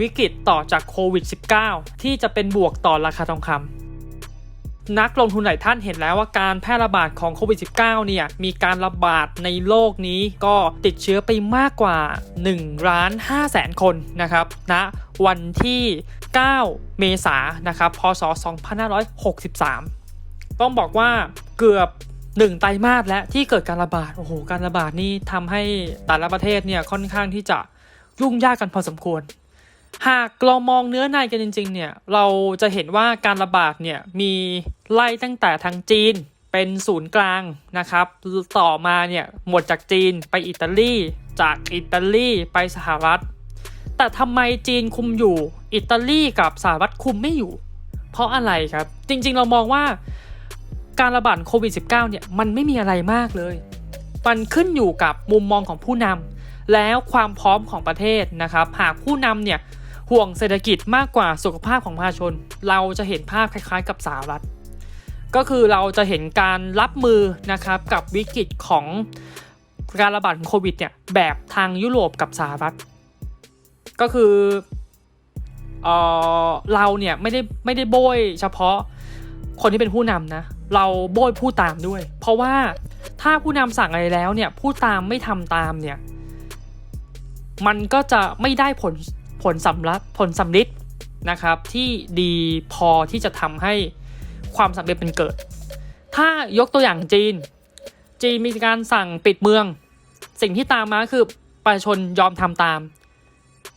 วิกฤตต่อจากโควิด -19 ที่จะเป็นบวกต่อราคาทองคำนักลงทุนหลายท่านเห็นแล้วว่าการแพร่ระบาดของโควิด -19 เนี่ยมีการระบาดในโลกนี้ก็ติดเชื้อไปมากกว่า1ล้าน5แสนคนนะครับณนะวันที่ 9 เมษายนนะครับพศ 2563 ต้องบอกว่าเกือบหนึ่งไตรมาสแล้วที่เกิดการระบาด โอ้โห การระบาดนี่ทำให้แต่ละประเทศเนี่ยค่อนข้างที่จะยุ่งยากกันพอสมควร หากเรามองเนื้อในกันจริงๆเนี่ยเราจะเห็นว่าการระบาดเนี่ยมีไล่ตั้งแต่ทางจีนเป็นศูนย์กลางนะครับ ต่อมาเนี่ยหมดจากจีนไปอิตาลี จากอิตาลีไปสหรัฐ แต่ทำไมจีนคุมอยู่ อิตาลีกับสหรัฐคุมไม่อยู่ เพราะอะไรครับ จริงๆเรามองว่าการระบาดโควิด -19 เนี่ยมันไม่มีอะไรมากเลย มันขึ้นอยู่กับมุมมองของผู้นำแล้วความพร้อมของประเทศนะครับ หากผู้นำเนี่ย ห่วงเศรษฐกิจมากกว่าสุขภาพของประชาชน เราจะเห็นภาพคล้ายๆ กับสหรัฐ ก็คือเราจะเห็นการรับมือนะครับกับวิกฤตของการระบาดของโควิดเนี่ยแบบทางยุโรปกับสหรัฐ ก็คือเออเราเนี่ยไม่ได้ไม่ได้โบยเฉพาะคนที่เป็นผู้นำนะเราโบยผู้ตามด้วย เพราะว่าถ้าผู้นำสั่งอะไรแล้วเนี่ยผู้ตามไม่ทำตามเนี่ยมันก็จะไม่ได้ผล ผลสำรับผลสำลิดนะครับที่ดีพอที่จะทำให้ความสำเร็จเป็นเกิด ถ้ายกตัวอย่างจีน จีนมีการสั่งปิดเมือง สิ่งที่ตามมาคือประชาชนยอมทำตาม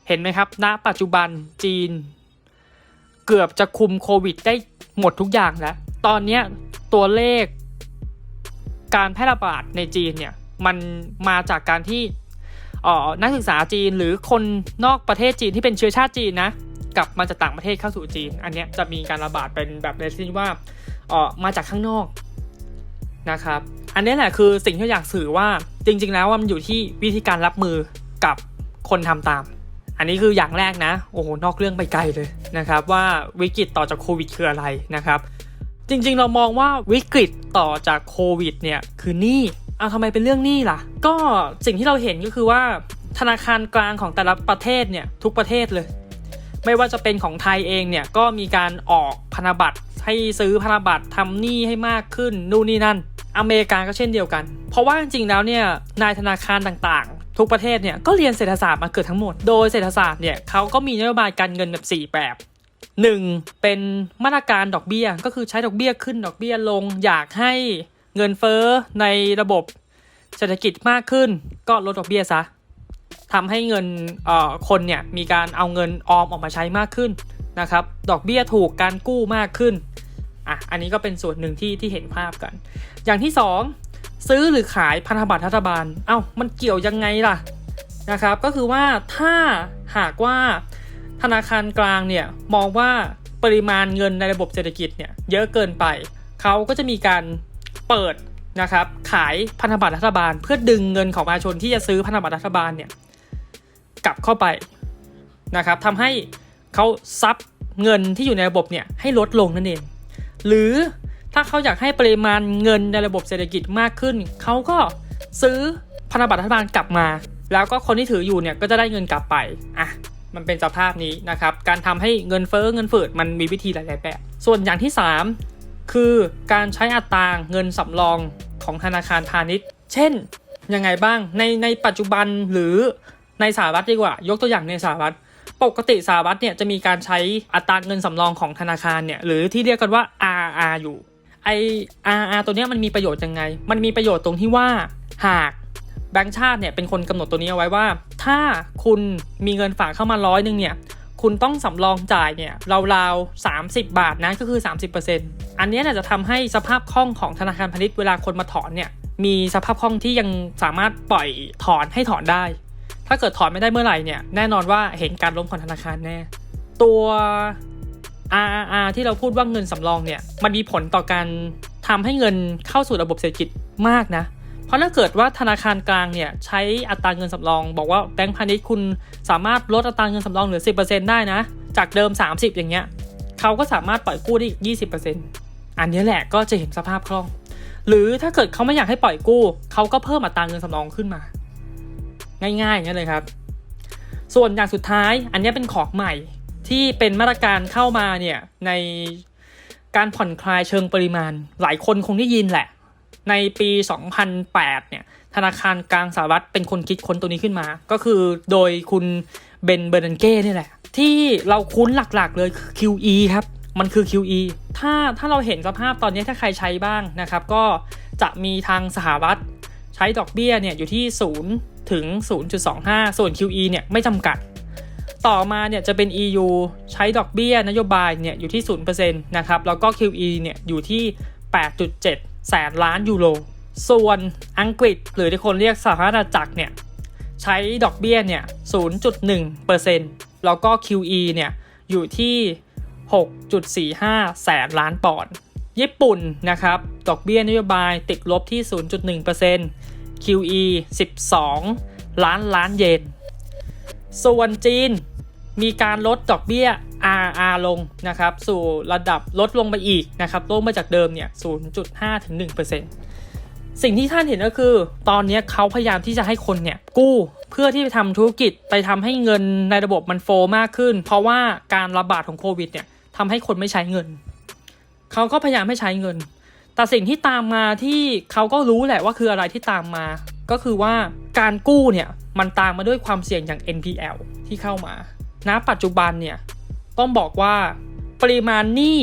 เห็นไหมครับณปัจจุบันจีน เกือบจะคุมโควิดได้หมดทุกอย่างแล้ว ตอนนี้ตัวเลขการแพร่ระบาดในจีนเนี่ยมันมาจากการที่ นักศึกษาจีนหรือคนนอกประเทศจีนที่เป็นเชื้อชาติจีนนะกลับมาจากต่างประเทศเข้าสู่จีน อันนี้จะมีการระบาดเป็นแบบในที่ว่าออมาจากข้างนอกนะครับ อันนี้แหละคือสิ่งที่อยากสื่อว่าจริง ๆ แล้วมันอยู่ที่วิธีการรับมือกับคนทำตาม อันนี้คืออย่างแรกนะโอ้โหนอกเรื่องไปไกลเลยนะครับว่าวิกฤตต่อจากโควิดคืออะไรนะครับ จริงๆเรามองว่าวิกฤตต่อจากโควิดเนี่ยคือหนี้ เอาทำไมเป็นเรื่องหนี้ล่ะ ก็สิ่งที่เราเห็นก็คือว่าธนาคารกลางของแต่ละประเทศเนี่ยทุกประเทศเลย ไม่ว่าจะเป็นของไทยเองเนี่ยก็มีการออกพันธบัตรให้ซื้อพันธบัตรทำหนี้ให้มากขึ้นนู่นนี่นั่น อเมริกาก็เช่นเดียวกัน เพราะว่าจริงๆแล้วเนี่ยนายธนาคารต่างๆ ทุกประเทศเนี่ยก็เรียนเศรษฐศาสตร์มาเกิดทั้งหมด โดยเศรษฐศาสตร์เนี่ยเขาก็มีนโยบายการเงินแบบ 4 แบบ 1. เป็นมาตรการดอกเบี้ยก็คือใช้ดอกเบี้ยขึ้นดอกเบี้ยลง อยากให้ เงินเฟ้อในระบบเศรษฐกิจมากขึ้น ก็ลดดอกเบี้ยซะทำให้เงินคนเนี่ยมีการเอาเงินออมออกมาใช้มากขึ้นนะครับ ดอกเบี้ยถูกการกู้มากขึ้นอะอันนี้ก็เป็นส่วนหนึ่งที่ที่เห็นภาพกัน อย่างที่ 2 ซื้อหรือขายพันธบัตรรัฐบาลเอา้ามันเกี่ยวยังไงล่ะนะครับ ก็คือว่าถ้าหากว่าธนาคารกลางเนี่ยมองว่าปริมาณเงินในระบบเศรษฐกิจเนี่ยเยอะเกินไป เขาก็จะมีการ เปิดนะครับขายพันธบัตรรัฐบาล เพื่อดึงเงินของประชาชนที่จะซื้อพันธบัตรรัฐบาลเนี่ยกลับเข้าไปนะครับทำให้เขาซับเงินที่อยู่ในระบบเนี่ยให้ลดลงนั่นเอง หรือถ้าเขาอยากให้ปริมาณเงินในระบบเศรษฐกิจมากขึ้น เขาก็ซื้อพันธบัตรรัฐบาลกลับมา แล้วก็คนที่ถืออยู่เนี่ยก็จะได้เงินกลับไปอะมันเป็นสภาพนี้นะครับ การทำให้เงินเฟ้อเงินฝืดมันมีวิธีหลาย ๆ แบบ ส่วนอย่างที่ 3 คือการใช้อัตราเงินสำรองของธนาคารพาณิชย์ เช่น ยังไงบ้าง ในในปัจจุบันหรือในสหรัฐดีกว่า ยกตัวอย่างในสหรัฐ ปกติสหรัฐเนี่ยจะมีการใช้อัตราเงินสำรองของธนาคารเนี่ย หรือที่เรียกกันว่า RR อยู่ ไอ RR ตัวนี้มันมีประโยชน์ยังไง มันมีประโยชน์ตรงที่ว่า หากแบงก์ชาติเนี่ยเป็นคนกำหนดตัวนี้เอาไว้ว่า ถ้าคุณมีเงินฝากเข้ามาร้อยหนึ่งเนี่ยคุณต้องสำรองจ่ายเนี่ยราวๆ30 บาทนะก็คือ 30% อันนี้จะทำให้สภาพคล่องของธนาคารพาณิชย์เวลาคนมาถอนเนี่ยมีสภาพคล่องที่ยังสามารถปล่อยถอนให้ถอนได้ ถ้าเกิดถอนไม่ได้เมื่อไหร่เนี่ยแน่นอนว่าเห็นการล้มของธนาคารแน่ ตัว RRR ที่เราพูดว่าเงินสำรองเนี่ยมันมีผลต่อการทำให้เงินเข้าสู่ระบบเศรษฐกิจมากนะ เพราะถ้าเกิดว่าธนาคารกลางเนี่ยใช้อัตราเงินสำรอง บอกว่าแบงก์พาณิชย์คุณสามารถลดอัตราเงินสำรองเหลือ 10%ได้นะ จากเดิม 30 อย่างเงี้ยเขาก็สามารถปล่อยกู้ได้อีก 20% อันนี้แหละก็จะเห็นสภาพคล่อง หรือถ้าเกิดเขาไม่อยากให้ปล่อยกู้เขาก็เพิ่มอัตราเงินสำรองขึ้นมา ง่ายๆอย่างนี้เลยครับ ส่วนอย่างสุดท้ายอันนี้เป็นของใหม่ที่เป็นมาตรการเข้ามาเนี่ยในการผ่อนคลายเชิงปริมาณ หลายคนคงได้ยินแหละ ในปี 2008 เนี่ยธนาคารกลางสหรัฐเป็นคนคิดค้นตัวนี้ขึ้นมา ก็คือโดยคุณเบนเบอร์นันเก้นี่แหละ ที่เราคุ้นหลักๆเลยคือ QE ครับ มันคือ QE ถ้าถ้าเราเห็นสภาพตอนนี้ถ้าใครใช้บ้างนะครับ ก็จะมีทางสหรัฐใช้ดอกเบี้ยเนี่ยอยู่ที่ 0 ถึง 0.25 ส่วน QE เนี่ยไม่จำกัด ต่อมาเนี่ยจะเป็น EU ใช้ดอกเบี้ยนโยบายเนี่ยอยู่ที่ 0%นะครับ แล้วก็ QE เนี่ยอยู่ที่ 8.7 แสนล้านยูโร ส่วนอังกฤษหรือที่คนเรียกสหราชอาณาจักรเนี่ยใช้ดอกเบี้ยเนี่ย 0.1%แล้วก็ QE เนี่ยอยู่ที่ 6.45 แสนล้านปอนด์ ญี่ปุ่นนะครับ ดอกเบี้ยนโยบายติดลบที่ 0.1% QE 12 ล้านล้านเยน ส่วนจีนมีการลดดอกเบี้ย RR ลงนะครับ สู่ระดับลดลงไปอีกนะครับ ลงมาจากเดิมเนี่ย 0.5 ถึง 1%สิ่งที่ท่านเห็นก็คือ ตอนนี้เขาพยายามที่จะให้คนเนี่ย กู้เพื่อที่จะทำธุรกิจไปทำให้เงินในระบบมันโฟมากขึ้น เพราะว่าการระบาดของโควิดเนี่ย ทำให้คนไม่ใช้เงิน เขาก็พยายามให้ใช้เงิน แต่สิ่งที่ตามมาที่เขาก็รู้แหละว่าคืออะไรที่ตามมา ก็คือว่าการกู้เนี่ยมันตามมาด้วยความเสี่ยงอย่าง NPL ที่เข้ามา ณ ปัจจุบันเนี่ยต้องบอกว่าปริมาณหนี้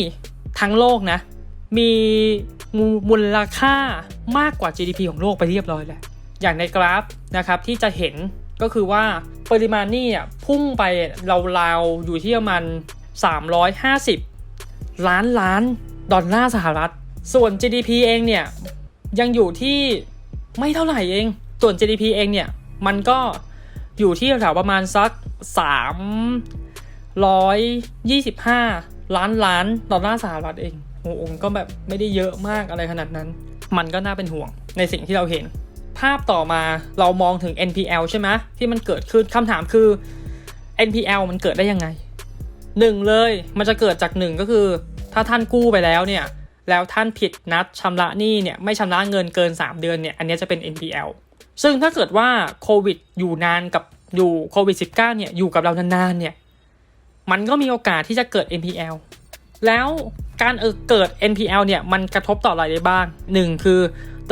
ทั้งโลกนะ มีมูลค่ามากกว่า GDP ของโลกไปเรียบร้อยแล้ว อย่างในกราฟนะครับที่จะเห็นก็คือว่าปริมาณหนี้อ่พุ่งไปราวๆอยู่ที่ประมาณ 350 ล้านล้านดอลลาร์สหรัฐ ส่วน GDP เองเนี่ยยังอยู่ที่ไม่เท่าไหร่เอง ส่วน GDP เองเนี่ยมันก็อยู่ที่แถวประมาณสัก 325 ล้านล้านดอลลาร์สหรัฐเองโอ้โหก็แบบไม่ได้เยอะมากอะไรขนาดนั้น มันก็น่าเป็นห่วงในสิ่งที่เราเห็น ภาพต่อมาเรามองถึง NPL ใช่ไหมที่มันเกิดขึ้นคำถามคือ NPL มันเกิดได้ยังไง หนึ่งเลยมันจะเกิดจากหนึ่งก็คือ ถ้าท่านกู้ไปแล้วเนี่ยแล้วท่านผิดนัดชำระหนี้เนี่ยไม่ชำระเงินเกิน 3 เดือนเนี่ยอันนี้จะเป็น NPL ซึ่งถ้าเกิดว่าโควิดอยู่นานกับอยู่โควิด -19 เนี่ยอยู่กับเรานานๆเนี่ยมันก็มีโอกาสที่จะเกิด NPL แล้วการเออเกิด NPL เนี่ยมันกระทบต่ออะไรได้บ้างหนึ่งคือ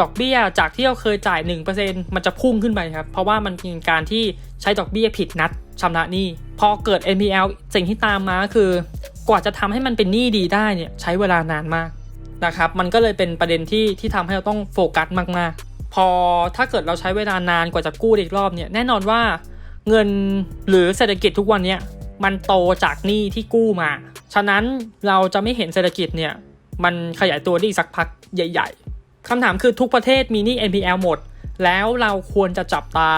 ดอกเบี้ยจากที่เราเคยจ่าย 1%มันจะพุ่งขึ้นไปครับ เพราะว่ามันเป็นการที่ใช้ดอกเบี้ยผิดนัดชำระหนี้ พอเกิด NPL สิ่งที่ตามมาคือกว่าจะทำให้มันเป็นหนี้ดีได้เนี่ยใช้เวลานานมากนะครับ มันก็เลยเป็นประเด็นที่ที่ทำให้เราต้องโฟกัสมากๆ พอถ้าเกิดเราใช้เวลานานกว่าจะกู้อีกรอบเนี่ยแน่นอนว่าเงินหรือเศรษฐกิจทุกวันเนี้ยมันโตจากหนี้ที่กู้มา ฉะนั้นเราจะไม่เห็นเศรษฐกิจเนี่ยมันขยายตัวได้อีกสักพักใหญ่ ๆ คำถามคือทุกประเทศมีหนี้ NPL หมด แล้วเราควรจะจับตา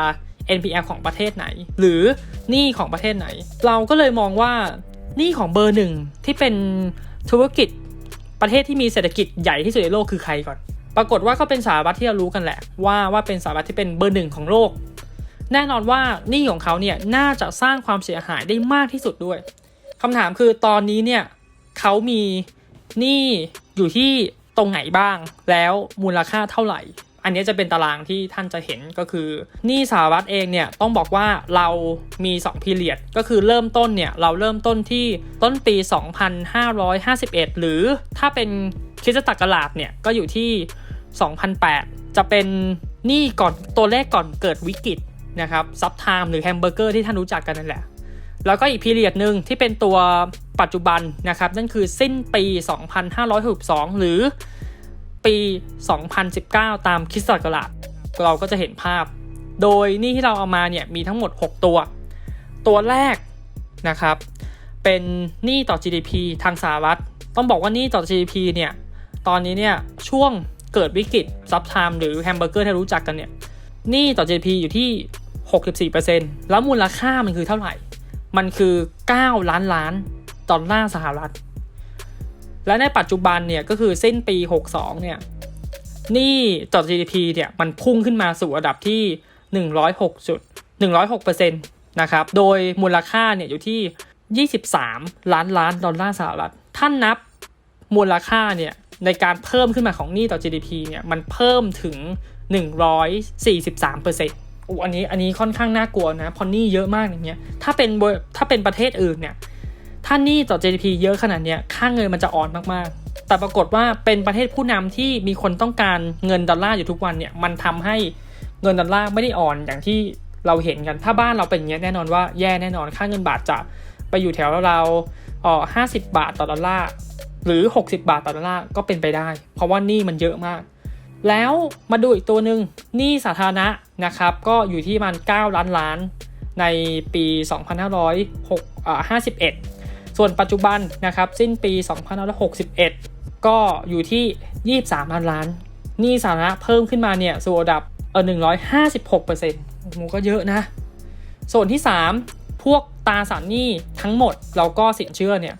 NPL ของประเทศไหน หรือหนี้ของประเทศไหน เราก็เลยมองว่าหนี้ของเบอร์หนึ่งที่เป็นธุรกิจประเทศที่มีเศรษฐกิจใหญ่ที่สุดในโลกคือใครก่อน ปรากฏว่าก็เป็นสหรัฐที่เรารู้กันแหละ ว่าว่าเป็นสหรัฐที่เป็นเบอร์หนึ่งของโลก แน่นอนว่าหนี้ของเขาเนี่ยน่าจะสร้างความเสียหายได้มากที่สุดด้วยคำถามคือตอนนี้เนี่ยเขามีหนี้อยู่ที่ ตรงไหนบ้าง แล้วมูลค่าเท่าไหร่ อันนี้จะเป็นตารางที่ท่านจะเห็นก็คือหนี้สหรัฐเองเนี่ยต้องบอกว่าเรามี2พีเรียดก็คือเริ่มต้นเนี่ยเราเริ่มต้นที่ต้นปี 2551 หรือถ้าเป็นคริสตักราชเนี่ยก็อยู่ที่ 2008 จะเป็นหนี้ก่อนตัวเลขก่อนเกิดวิกฤตนะครับซับไทม์หรือแฮมเบอร์เกอร์ที่ท่านรู้จักกันนั่นแหละ แล้วก็อีกพีเรียดหนึ่งที่เป็นตัวปัจจุบันนะครับ นั่นคือสิ้นปี 2562 หรือปี 2019 ตามคิสตศักราชเราก็จะเห็นภาพ โดยนี่ที่เราเอามาเนี่ยมีทั้งหมด 6 ตัว ตัวแรกนะครับ เป็นหนี้ต่อ GDP ทางสหรัฐ ต้องบอกว่าหนี้ต่อ GDP เนี่ย ตอนนี้เนี่ยช่วงเกิดวิกฤตซับไทม์หรือแฮมเบอร์เกอร์ที่รู้จักกันเนี่ยหนี้ต่อ GDP อยู่ที่ 64%แล้วมูลค่ามันคือเท่าไหร่ มันคือ 9 ล้านล้านดอลลาร์สหรัฐ และในปัจจุบันเนี่ยก็คือสิ้นปี 62 เนี่ยนี้ต่อ GDP เนี่ยมันพุ่งขึ้นมาสู่ระดับที่ 106จุด106%นะครับ โดยมูลค่าเนี่ยอยู่ที่ 23 ล้านล้านดอลลาร์สหรัฐ ท่านนับมูลค่าเนี่ยในการเพิ่มขึ้นมาของหนี้ต่อ GDP เนี่ยมันเพิ่มถึง 143% คอูอันนี้อันนี้ค่อนข้างน่ากลัวนะพอนี้เยอะมากอย่างเงี้ยถ้าเป็นบริถ้าเป็นประเทศอื่นเนี่ยถ้านี้ต่อ GDP เยอะขนาดเนี้ยค่าเงินมันจะอ่อนมากๆ แต่ปรากฏว่าเป็นประเทศผู้นำที่มีคนต้องการเงินดอลลาร์อยู่ทุกวันเนี่ยมันทำให้เงินดอลลาร์ไม่ได้อ่อนอย่างที่เราเห็นกันถ้าบ้านเราเป็นอย่างเงี้ยแน่นอนว่าแย่แน่นอนค่าเงินบาทจะไปอยู่แถวเราๆอ๋อห้าสิบบาทต่อดอลลาร์หรือ 60 บาทต่อดอลลาร์ก็เป็นไปได้ เพราะว่านี้มันเยอะมาก แล้วมาดูอีกตัวหนึ่งหนี้สาธารณะนะครับ ก็อยู่ที่มัน 9 ล้านล้านในปี 2551 ส่วนปัจจุบันนะครับสิ้นปี 2561 ก็อยู่ที่ 23 ล้านล้านหนี้สาธารณะเพิ่มขึ้นมาเนี่ยสู่ระดับเออ156เปอร์เซ็นต์ก็เยอะนะ ส่วนที่ 3 พวกตาสารหนี้ทั้งหมดแล้วก็สินเชื่อเนี่ย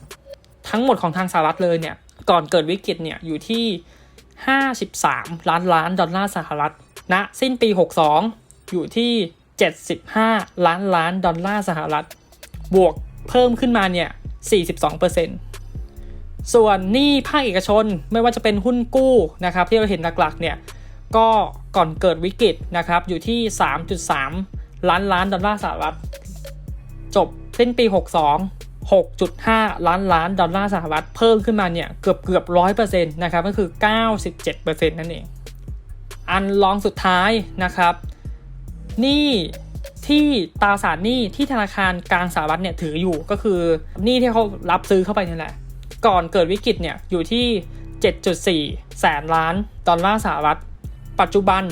ทั้งหมดของทางสหรัฐเลยเนี่ยก่อนเกิดวิกฤตเนี่ยอยู่ที่ 53 ล้านล้านดอลลาร์สหรัฐณนะสิ้นปี 62 อยู่ที่ 75 ล้านล้านดอลลาร์สหรัฐ บวกเพิ่มขึ้นมาเนี่ย 42%ส่วนหนี้ภาคเอกชนไม่ว่าจะเป็นหุ้นกู้นะครับที่เราเห็นหลักๆเนี่ยก็ก่อนเกิดวิกฤตนะครับอยู่ที่ 3.3 ล้านล้านดอลลาร์สหรัฐ จบสิ้นปี 62 6.5 ล้านล้านดอลลาร์สหรัฐเพิ่มขึ้นมาเนี่ยเกือบเกือบร้อยเปอร์เซ็นต์นะครับก็คือ 97%นั่นเอง อันรองสุดท้ายนะครับหนี้ที่ตราสารหนี้ที่ธนาคารกลางสหรัฐเนี่ยถืออยู่ก็คือหนี้ที่เขารับซื้อเข้าไปนี่แหละ ก่อนเกิดวิกฤตเนี่ยอยู่ที่ 7.4 แสนล้านดอลลาร์สหรัฐ ปัจจุบัน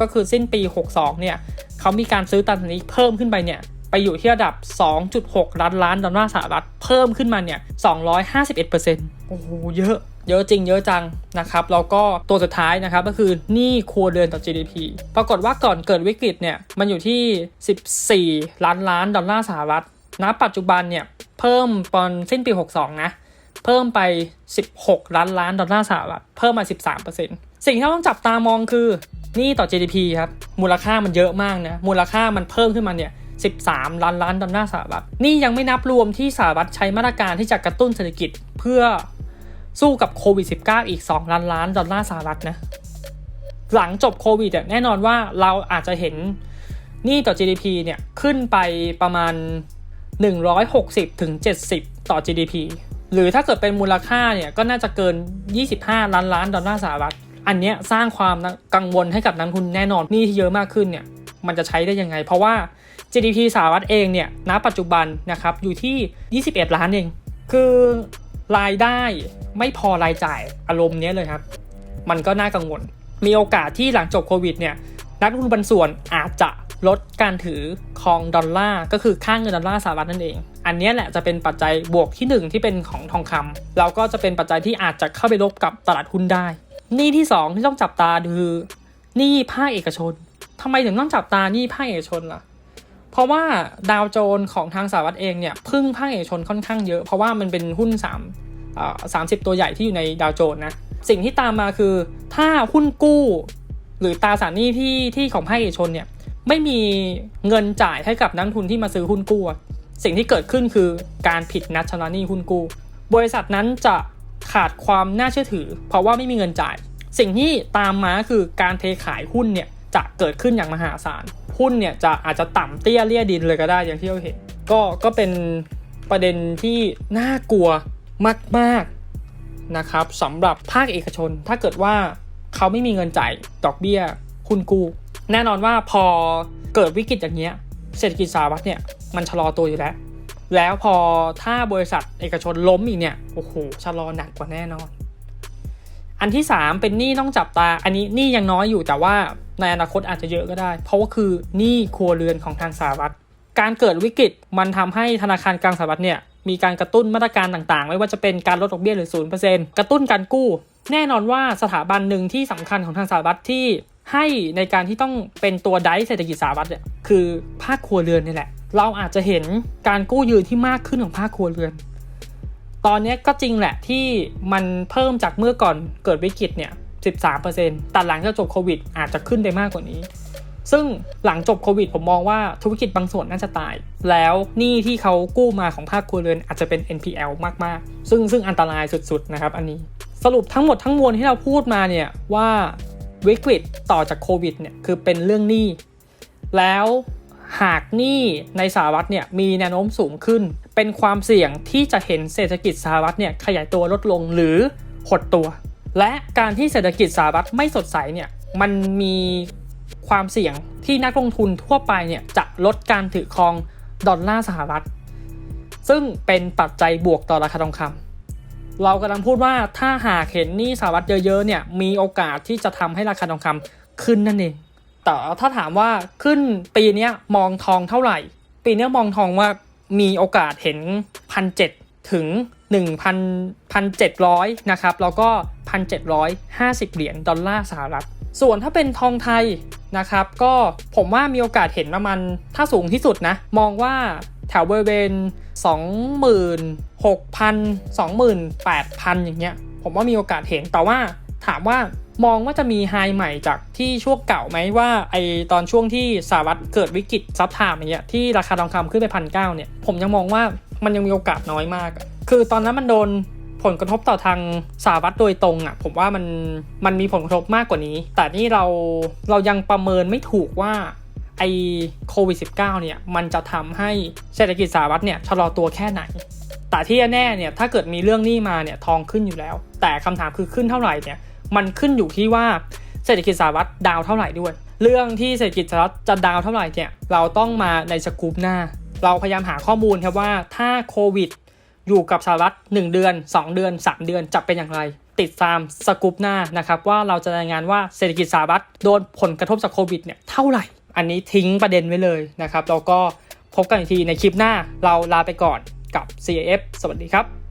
ก็คือสิ้นปี 62 เนี่ยเขามีการซื้อตราสารหนี้เพิ่มขึ้นไปเนี่ย ไปอยู่ที่ระดับ 2.6 ล้านล้านดอลลาร์สหรัฐเพิ่มขึ้นมาเนี่ย 251%โอ้โห เยอะ เยอะจริง เยอะจังนะครับ แล้วก็ตัวสุดท้ายนะครับก็คือหนี้ครัวเรือนต่อ GDP ปรากฏว่าก่อนเกิดวิกฤตเนี่ย มันอยู่ที่ 14 ล้านล้านดอลลาร์สหรัฐ ณ ปัจจุบันเนี่ย เพิ่มตอนสิ้นปี 62 นะ เพิ่มไป 16 ล้านล้านดอลลาร์สหรัฐ เพิ่มมา 13%สิ่งที่ต้องจับตามองคือหนี้ต่อ GDP ครับ มูลค่ามันเยอะมากนะ มูลค่ามันเพิ่มขึ้นมาเนี่ย 13 ล้านล้านดอลลาร์สหรัฐ นี่ยังไม่นับรวมที่สหรัฐใช้มาตรการที่จะกระตุ้นเศรษฐกิจเพื่อสู้กับโควิด -19 อีก 2 ล้านล้านดอลลาร์สหรัฐนะ หลังจบโควิดแน่นอนว่าเราอาจจะเห็นนี้ต่อ GDP เนี่ยขึ้นไปประมาณ 160ถึง70 ต่อ GDP หรือถ้าเกิดเป็นมูลค่าเนี่ยก็น่าจะเกิน 25 ล้านล้านดอลลาร์สหรัฐ อันเนี้ยสร้างความกังวลให้กับนักทุนแน่นอนนี้ที่เยอะมากขึ้นเนี่ยมันจะใช้ได้ยังไง เพราะว่า GDP สหรัฐเองเนี่ยณปัจจุบันนะครับอยู่ที่ 21 ล้านเอง คือรายได้ไม่พอรายจ่ายอารมณ์เนี้ยเลยครับ มันก็น่ากังวล มีโอกาสที่หลังจบโควิดเนี่ยนักลงทุนบางส่วนอาจจะลดการถือคองดอลลาร์ก็คือค่างเงินดอลลาร์สหรัฐนั่นเอง อันนี้แหละจะเป็นปัจจัยบวกที่ 1 ที่เป็นของทองคำแล้วก็จะเป็นปัจจัยที่อาจจะเข้าไปลบกับตลาดหุ้นได้หนี้ที่ 2 ที่ต้องจับตาคือหนี้ภาคเอกชนทำไมถึงต้องจับตาหนี้ภาคเอกชนล่ะ เพราะว่าดาวโจนของทางสหรัฐเองเนี่ยพึ่งภาคเอกชนค่อนข้างเยอะ เพราะว่ามันเป็นหุ้น3อ่าสามสิบตัวใหญ่ที่อยู่ในดาวโจนนะสิ่งที่ตามมาคือถ้าหุ้นกู้ หรือตราสารหนี้ที่ที่ของภาคเอกชนเนี่ยไม่มีเงินจ่ายให้กับนักทุนที่มาซื้อหุ้นกู้สิ่งที่เกิดขึ้นคือการผิดนัดชำระหนี้หุ้นกู้ บริษัทนั้นจะขาดความน่าเชื่อถือ เพราะว่าไม่มีเงินจ่าย สิ่งที่ตามมาคือการเทขายหุ้นเนี่ย จะเกิดขึ้นอย่างมหาศาล หุ้นเนี่ยจะอาจจะต่ำเตี้ยเลี่ยดินเลยก็ได้อย่างที่เราเห็น ก็ก็เป็นประเด็นที่น่ากลัวมากๆนะครับสำหรับภาคเอกชน ถ้าเกิดว่าเขาไม่มีเงินจ่ายดอกเบี้ยหุ้นกู้แน่นอนว่าพอเกิดวิกฤตอย่างเงี้ยเศรษฐกิจสหรัฐเนี่ยมันชะลอตัวอยู่แล้วแล้วพอถ้าบริษัทเอกชนล้มอีกเนี่ยโอ้โหชะลอหนักกว่าแน่นอน อันที่ 3 เป็นหนี้ต้องจับตาอันนี้หนี้ยังน้อยอยู่แต่ว่า ในอนาคตอาจจะเยอะก็ได้ เพราะว่าคือหนี้ครัวเรือนของทางสหรัฐ การเกิดวิกฤตมันทำให้ธนาคารกลางสหรัฐเนี่ยมีการกระตุ้นมาตรการต่างๆ ไม่ว่าจะเป็นการลดดอกเบี้ยหรือ 0%กระตุ้นการกู้ แน่นอนว่าสถาบันหนึ่งที่สำคัญของทางสหรัฐที่ให้ในการที่ต้องเป็นตัวไดเศรษฐกิจสหรัฐเนี่ยคือภาคครัวเรือนนี่แหละ เราอาจจะเห็นการกู้ยืมที่มากขึ้นของภาคครัวเรือน ตอนนี้ก็จริงแหละที่มันเพิ่มจากเมื่อก่อนเกิดวิกฤตเนี่ย 13%แต่หลังจากจบโควิด อาจจะขึ้นได้มากกว่านี้ ซึ่งหลังจบโควิด ผมมองว่าธุรกิจบางส่วนน่าจะตาย แล้วหนี้ที่เขากู้มาของภาคครัวเรือนอาจจะเป็น NPL มากๆ ซึ่งซึ่งอันตรายสุดๆนะครับอันนี้ สรุปทั้งหมดทั้งมวลที่เราพูดมาเนี่ยว่าวิกฤตต่อจากโควิดเนี่ยคือเป็นเรื่องหนี้ แล้วหากหนี้ในสหรัฐเนี่ยมีแนวโน้มสูงขึ้น เป็นความเสี่ยงที่จะเห็นเศรษฐกิจสหรัฐเนี่ยขยายตัวลดลงหรือหดตัว และการที่เศรษฐกิจสหรัฐไม่สดใสเนี่ยมันมีความเสี่ยงที่นักลงทุนทั่วไปเนี่ยจะลดการถือครองดอลลาร์สหรัฐ ซึ่งเป็นปัจจัยบวกต่อราคาทองคำเรากำลังพูดว่าถ้าหากเห็นหนี้สหรัฐเยอะๆเนี่ยมีโอกาสที่จะทำให้ราคาทองคำขึ้นนั่นเองแต่ถ้าถามว่าขึ้นปีนี้มองทองเท่าไหร่ ปีนี้มองทองว่ามีโอกาสเห็นพันเจ็ดถึง หนึ่งพันเจ็ดร้อยนะครับแล้วก็พันเจ็ดร้อยห้าสิบเหรียญดอลลาร์สหรัฐ ส่วนถ้าเป็นทองไทยนะครับ ก็ผมว่ามีโอกาสเห็นประมาณถ้าสูงที่สุดนะ มองว่าแถวบริเวณ 26,000 28,000 อย่างเงี้ย ผมว่ามีโอกาสเห็นแต่ว่าถามว่ามองว่าจะมีไฮใหม่จากที่ช่วงเก่าไหมว่าไอตอนช่วงที่สหรัฐเกิดวิกฤตซับไพลามอย่างเงี้ยที่ราคาทองคำขึ้นไปพันเก้าเนี่ย ผมยังมองว่ามันยังมีโอกาสน้อยมาก คือตอนนั้นมันโดนผลกระทบต่อทางสหรัฐโดยตรงอะ่ะผมว่ามันมันมีผลกระทบมากกว่านี้ แต่นี่เราเรายังประเมินไม่ถูกว่าไอโควิด -19 เนี่ยมันจะทำให้เศรษฐกิจสหรัฐเนี่ยชะลอตัวแค่ไหน แต่ที่แน่เนี่ยถ้าเกิดมีเรื่องนี้มาเนี่ยทองขึ้นอยู่แล้ว แต่คำถามคือขึ้นเท่าไหร่เนี่ยมันขึ้นอยู่ที่ว่าเศรษฐกิจสหรัฐดาวเท่าไหร่ด้วย เรื่องที่เศรษฐกิจสหรัฐจะดาวเท่าไหร่เนี่ยเราต้องมาในสกูปหน้า เราพยายามหาข้อมูลครับว่าถ้าโควิด อยู่กับสหรัฐ1 เดือน 2 เดือน 3 เดือนจะเป็นอย่างไร ติดตามสกูปหน้านะครับว่าเราจะรายงานว่าเศรษฐกิจสหรัฐโดนผลกระทบจากโควิดเนี่ยเท่าไหร่ อันนี้ทิ้งประเด็นไว้เลยนะครับแล้วก็พบกันอีกทีในคลิปหน้าเราลาไปก่อนกับ CAF สวัสดีครับ